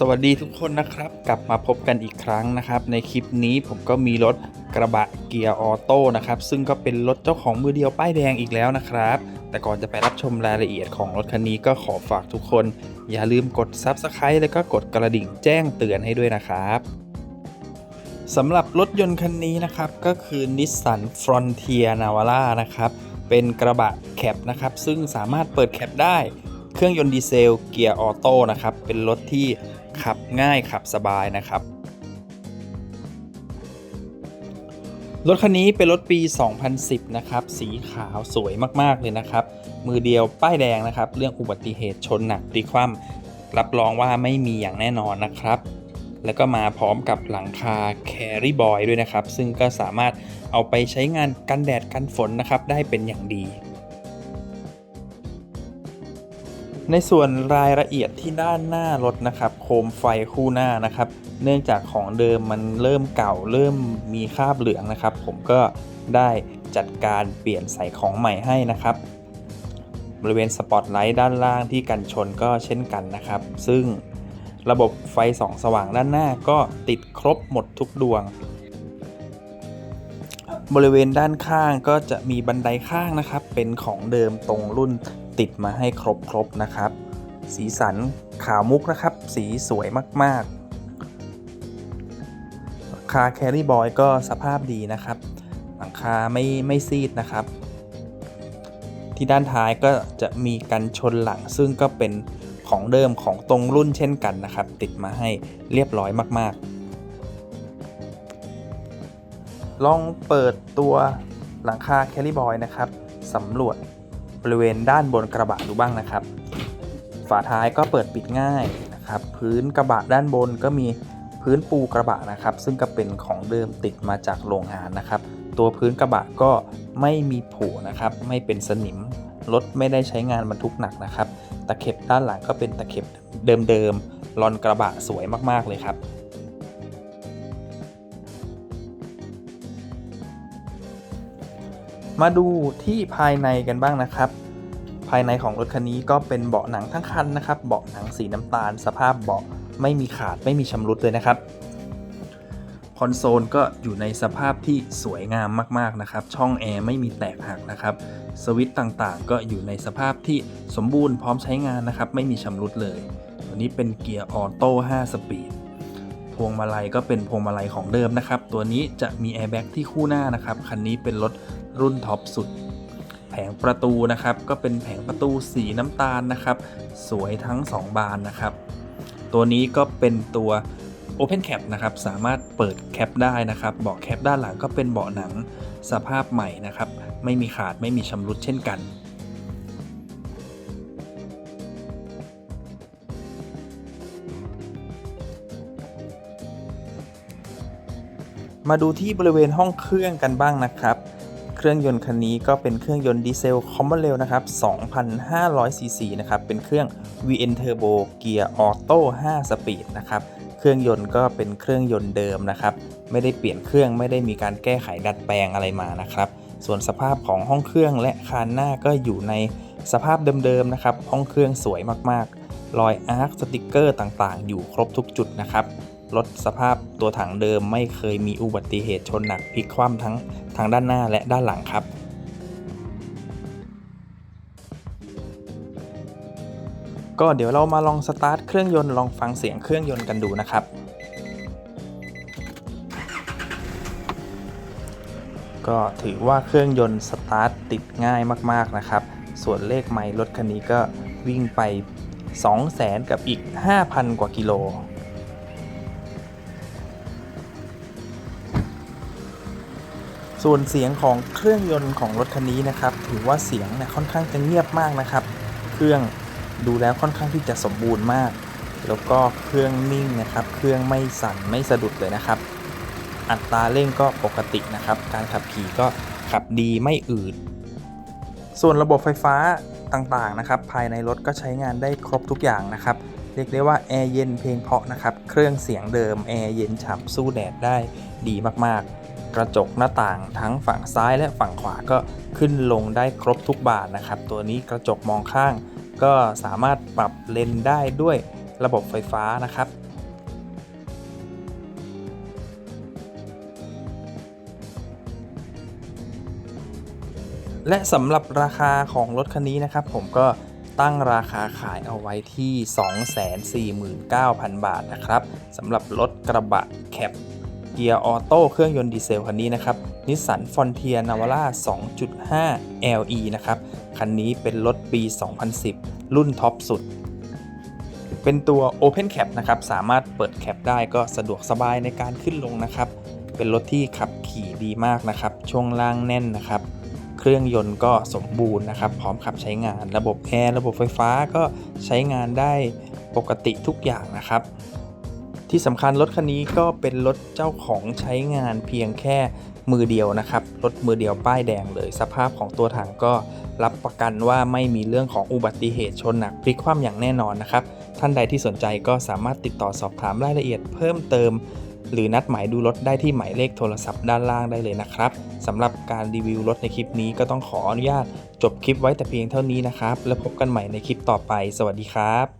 สวัสดีทุกคนนะครับ กลับมาพบกันอีกครั้งนะครับ ในคลิปนี้ผมก็มีรถกระบะเกียร์ออโต้นะครับ ซึ่งก็เป็นรถเจ้าของมือเดียวป้ายแดงอีกแล้วนะครับ แต่ก่อนจะไปรับชมรายละเอียดของรถคันนี้ก็ขอฝากทุกคน อย่าลืมกด Subscribe แล้วก็กดกระดิ่งแจ้งเตือนให้ด้วยนะครับสำหรับรถยนต์คันนี้นะครับก็คือ Nissan Frontier Navara นะครับเป็นกระบะแคปนะครับซึ่งสามารถเปิดแคปได้ เครื่องยนต์ดีเซลเกียร์ออโต้นะครับเป็นรถที่ ขับง่ายขับสบายนะครับ รถคันนี้เป็นรถปี 2010 นะครับ สีขาวสวยมากๆเลยนะครับ มือเดียวป้ายแดงนะครับ เรื่องอุบัติเหตุชนหนักพลิกคว่ำรับรองว่าไม่มีอย่างแน่นอนนะครับแล้วก็มาพร้อมกับหลังคา Carry Boy ด้วยนะครับ ซึ่งก็สามารถเอาไปใช้งานกันแดดกันฝนนะครับ ได้เป็นอย่างดี ในส่วนรายละเอียดที่ด้านหน้ารถนะครับ โคมไฟคู่หน้านะครับ เนื่องจากของเดิมมันเริ่มเก่าเริ่มมีคราบเหลืองนะครับ ผมก็ได้จัดการเปลี่ยนใส่ของใหม่ให้นะครับ บริเวณสปอตไลท์ด้านล่างที่กันชนก็เช่นกันนะครับ ซึ่งระบบไฟส่องสว่างด้านหน้าก็ติดครบหมดทุกดวง บริเวณด้านข้างก็จะมีบันไดข้างนะครับ เป็นของเดิมตรงรุ่น ติดมาให้ครบๆนะครับ สีสันขาวมุกนะครับ สีสวยมากๆหลังคาแครี่บอยก็สภาพดีนะครับ หลังคาไม่ไม่ซีดนะครับ ที่ด้านท้ายก็จะมีกันชนหลังซึ่งก็เป็นของเดิมของตรงรุ่นเช่นกันนะครับ ติดมาให้เรียบร้อยมาก ๆ ลองเปิดตัวหลังคาแคลิบอยนะครับสำรวจ บริเวณด้านบนกระบะดูบ้างนะครับ ฝาท้ายก็เปิดปิดง่ายนะครับ พื้นกระบะด้านบนก็มีพื้นปูกระบะนะครับ ซึ่งก็เป็นของเดิมติดมาจากโรงงานนะครับ ตัวพื้นกระบะก็ไม่มีผุนะครับ ไม่เป็นสนิมรถไม่ได้ใช้งานบรรทุกหนักนะครับ ตะเข็บด้านหลังก็เป็นตะเข็บเดิมๆลอนกระบะสวยมากๆเลยครับ มาดูที่ภายในกันบ้างนะครับ ภายในของรถคันนี้ก็เป็นเบาะหนังทั้งคันนะครับ เบาะหนังสีน้ำตาล สภาพเบาะไม่มีขาดไม่มีชำรุดเลยนะครับคอนโซลก็อยู่ในสภาพที่สวยงามมากๆนะครับ ช่องแอร์ไม่มีแตกหักนะครับ สวิตช์ต่างๆ ก็อยู่ในสภาพที่สมบูรณ์พร้อมใช้งานนะครับ ไม่มีชำรุดเลย ตัวนี้เป็นเกียร์ออโต้ 5 สปีด พวงมาลัยก็เป็นพวงมาลัยของเดิมนะครับ ตัวนี้จะมีแอร์แบ็กที่คู่หน้านะครับ คันนี้เป็นรถ รุ่นท็อปสุด แผงประตูนะครับ ก็เป็นแผงประตูสีน้ำตาลนะครับ สวยทั้ง 2 บานนะครับ ตัวนี้ก็เป็นตัว Open Cap นะครับ สามารถเปิดแคปได้นะครับ เบาะแคปด้านหลังก็เป็นเบาะหนังสภาพใหม่นะครับ ไม่มีขาดไม่มีชำรุดเช่นกันมาดูที่บริเวณห้องเครื่องกันบ้างนะครับ เครื่องยนต์คันนี้ก็เป็นเครื่องยนต์ดีเซลคอมมอนเรลนะครับ 2,500ซีซีนะครับ เป็นเครื่อง VN Turbo เกียร์ออโต้5สปีดนะครับ เครื่องยนต์ก็เป็นเครื่องยนต์เดิมนะครับ ไม่ได้เปลี่ยนเครื่องไม่ได้มีการแก้ไขดัดแปลงอะไรมานะครับ ส่วนสภาพของห้องเครื่องและคานหน้าก็อยู่ในสภาพเดิมๆนะครับ ห้องเครื่องสวยมากๆ รอยอาร์คสติกเกอร์ต่างๆ อยู่ครบทุกจุดนะครับรถสภาพตัวถังเดิมไม่เคยมีอุบัติเหตุชนหนักพลิกคว่ำทั้ง ทางด้านหน้าและด้านหลังครับ ก็เดี๋ยวเรามาลองสตาร์ทเครื่องยนต์ลองฟังเสียงเครื่องยนต์กันดูนะครับ ก็ถือว่าเครื่องยนต์สตาร์ทติดง่ายมากๆนะครับ ส่วนเลขไมล์รถคันนี้ก็วิ่งไป 200,000กับอีก 5,000 กว่ากิโล ส่วนเสียงของเครื่องยนต์ของรถคันนี้นะครับ ถือว่าเสียงเนี่ยค่อนข้างจะเงียบมากนะครับ เครื่องดูแล้วค่อนข้างที่จะสมบูรณ์มาก แล้วก็เครื่องนิ่งนะครับ เครื่องไม่สั่นไม่สะดุดเลยนะครับ อัตราเร่งก็ปกตินะครับ การขับขี่ก็ขับดีไม่อืด ส่วนระบบไฟฟ้าต่างๆนะครับ ภายในรถก็ใช้งานได้ครบทุกอย่างนะครับ เรียกได้ว่าแอร์เย็นเพลงเพาะนะครับ เครื่องเสียงเดิมแอร์เย็นฉ่ำสู้แดดได้ดีมากๆ กระจกหน้าต่างทั้งฝั่งซ้ายและฝั่งขวาก็ขึ้นลงได้ครบทุกบานนะครับ ตัวนี้กระจกมองข้าง ก็สามารถปรับเลนได้ด้วยระบบไฟฟ้านะครับและสำหรับราคาของรถคันนี้นะครับ ผมก็ตั้งราคาขายเอาไว้ที่ 249,000 บาทนะครับสำหรับรถกระบะแคป เกียร์ออโต้เครื่องยนต์ดีเซลคันนี้นะครับนิสสันฟอนเทียนาวาร่า2.5 LE นะครับ คันนี้เป็นรถปี 2010 รุ่นท็อปสุด เป็นตัว Open Cap นะครับ สามารถเปิดแคปได้ก็สะดวกสบายในการขึ้นลงนะครับ เป็นรถที่ขับขี่ดีมากนะครับ ช่วงล่างแน่นนะครับ เครื่องยนต์ก็สมบูรณ์นะครับ พร้อมขับใช้งาน ระบบแอร์ ระบบไฟฟ้าก็ใช้งานได้ปกติทุกอย่างนะครับ ที่สำคัญรถคันนี้ก็เป็นรถเจ้าของใช้งานเพียงแค่มือเดียวนะครับ รถมือเดียวป้ายแดงเลย สภาพของตัวถังก็รับประกันว่าไม่มีเรื่องของอุบัติเหตุชนหนักพลิกคว่ำอย่างแน่นอนนะครับ ท่านใดที่สนใจก็สามารถติดต่อสอบถามรายละเอียดเพิ่มเติม หรือนัดหมายดูรถได้ที่หมายเลขโทรศัพท์ด้านล่างได้เลยนะครับสำหรับการรีวิวรถในคลิปนี้ก็ต้องขออนุญาต จบคลิปไว้แต่เพียงเท่านี้นะครับ แล้วพบกันใหม่ในคลิปต่อไป สวัสดีครับ